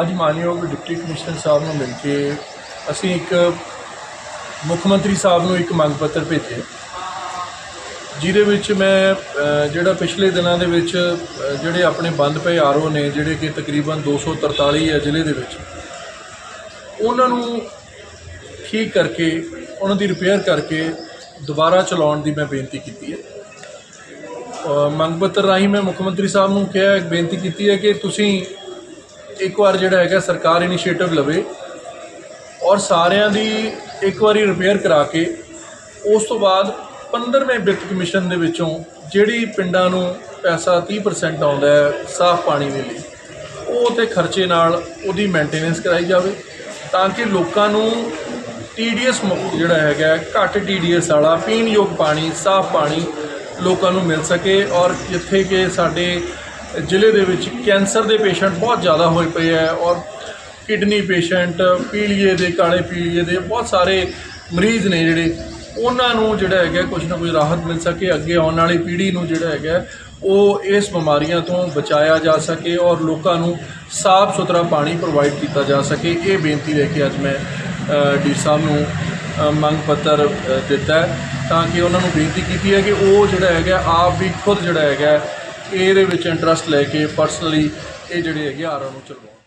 ਅੱਜ ਮਾਨਯੋਗ deputy commissioner ਸਾਹਿਬ ਨੂੰ ਮਿਲ ਕੇ ਅਸੀਂ ਇੱਕ ਮੁੱਖ ਮੰਤਰੀ ਸਾਹਿਬ ਨੂੰ ਇੱਕ ਮੰਗ ਪੱਤਰ ਭੇਜਿਆ। ਜਿਹਦੇ ਵਿੱਚ ਮੈਂ ਜਿਹੜਾ ਪਿਛਲੇ ਦਿਨਾਂ ਦੇ ਵਿੱਚ ਜਿਹੜੇ ਆਪਣੇ ਬੰਦ ਪਏ ਆਰਓ ਨੇ, ਜਿਹੜੇ ਕਿ ਤਕਰੀਬਨ 243 ਹੈ ਜ਼ਿਲ੍ਹੇ ਦੇ ਵਿੱਚ, ਉਹਨਾਂ ਨੂੰ ਠੀਕ ਕਰਕੇ, ਉਹਨਾਂ ਦੀ ਰਿਪੇਅਰ ਕਰਕੇ ਦੁਬਾਰਾ ਚਲਾਉਣ ਦੀ ਮੈਂ ਬੇਨਤੀ ਕੀਤੀ ਹੈ। ਮੰਗ ਪੱਤਰ ਰਾਹੀਂ ਮੈਂ ਮੁੱਖ ਮੰਤਰੀ ਸਾਹਿਬ ਨੂੰ ਕਿਹਾ, ਬੇਨਤੀ ਕੀਤੀ ਹੈ ਕਿ ਤੁਸੀਂ ਇੱਕ ਵਾਰ ਜਿਹੜਾ ਹੈਗਾ ਸਰਕਾਰ ਇਨੀਸ਼ੀਏਟਿਵ ਲਵੇ ਔਰ ਸਾਰਿਆਂ ਦੀ ਇੱਕ ਵਾਰੀ ਰਿਪੇਅਰ ਕਰਾ ਕੇ ਉਸ ਤੋਂ ਬਾਅਦ 15ਵੇਂ ਵਿੱਤ ਕਮਿਸ਼ਨ ਦੇ ਵਿੱਚੋਂ ਜਿਹੜੀ ਪਿੰਡਾਂ ਨੂੰ ਪੈਸਾ 30% ਆਉਂਦਾ ਹੈ ਸਾਫ਼ ਪਾਣੀ ਦੇ ਲਈ ਉਹ ਤੇ ਖਰਚੇ ਨਾਲ ਉਹਦੀ ਮੇਨਟੇਨੈਂਸ ਕਰਾਈ ਜਾਵੇ ਤਾਂ ਕਿ ਲੋਕਾਂ ਨੂੰ ਟੀਡੀਐਸ ਮੁਕਤ ਜਿਹੜਾ ਹੈਗਾ ਹੈ, ਘੱਟ ਟੀਡੀਐਸ ਵਾਲਾ ਪੀਣ ਯੋਗ ਪਾਣੀ ਸਾਫ਼ ਪਾਣੀ ਲੋਕਾਂ ਨੂੰ ਮਿਲ ਸਕੇ ਔਰ ਜਿੱਥੇ ਕਿ ਸਾਡੇ ਜ਼ਿਲ੍ਹੇ ਦੇ ਵਿੱਚ ਕੈਂਸਰ ਦੇ ਪੇਸ਼ੈਂਟ ਬਹੁਤ ਜ਼ਿਆਦਾ ਹੋਏ ਪਏ ਹੈ ਔਰ ਕਿਡਨੀ ਪੇਸ਼ੈਂਟ, ਪੀਲੀਏ ਦੇ, ਕਾਲੇ ਪੀਲੀਏ ਦੇ ਬਹੁਤ ਸਾਰੇ ਮਰੀਜ਼ ਨੇ ਜਿਹੜੇ, ਉਹਨਾਂ ਨੂੰ ਜਿਹੜਾ ਹੈਗਾ ਕੁਝ ਨਾ ਕੁਝ ਰਾਹਤ ਮਿਲ ਸਕੇ, ਅੱਗੇ ਆਉਣ ਵਾਲੀ ਪੀੜ੍ਹੀ ਨੂੰ ਜਿਹੜਾ ਹੈਗਾ ਉਹ ਇਸ ਬਿਮਾਰੀਆਂ ਤੋਂ ਬਚਾਇਆ ਜਾ ਸਕੇ ਔਰ ਲੋਕਾਂ ਨੂੰ ਸਾਫ਼ ਸੁਥਰਾ ਪਾਣੀ ਪ੍ਰੋਵਾਈਡ ਕੀਤਾ ਜਾ ਸਕੇ। ਇਹ ਬੇਨਤੀ ਲੈ ਕੇ ਅੱਜ ਮੈਂ ਡੀ ਸਾਹਿਬ ਨੂੰ ਮੰਗ ਪੱਤਰ ਦਿੱਤਾ ਤਾਂ ਕਿ ਉਹਨਾਂ ਨੂੰ ਬੇਨਤੀ ਕੀਤੀ ਹੈ ਕਿ ਉਹ ਜਿਹੜਾ ਹੈਗਾ ਆਪ ਵੀ ਖੁਦ ਜਿਹੜਾ ਹੈਗਾ ਇਹਦੇ ਵਿੱਚ ਇੰਟਰਸਟ ਲੈ ਕੇ ਪਰਸਨਲੀ ਇਹ ਜਿਹੜੇ ਹੈਗੇ ਆਰਾਂ ਨੂੰ ਚਲਵਾਉਣ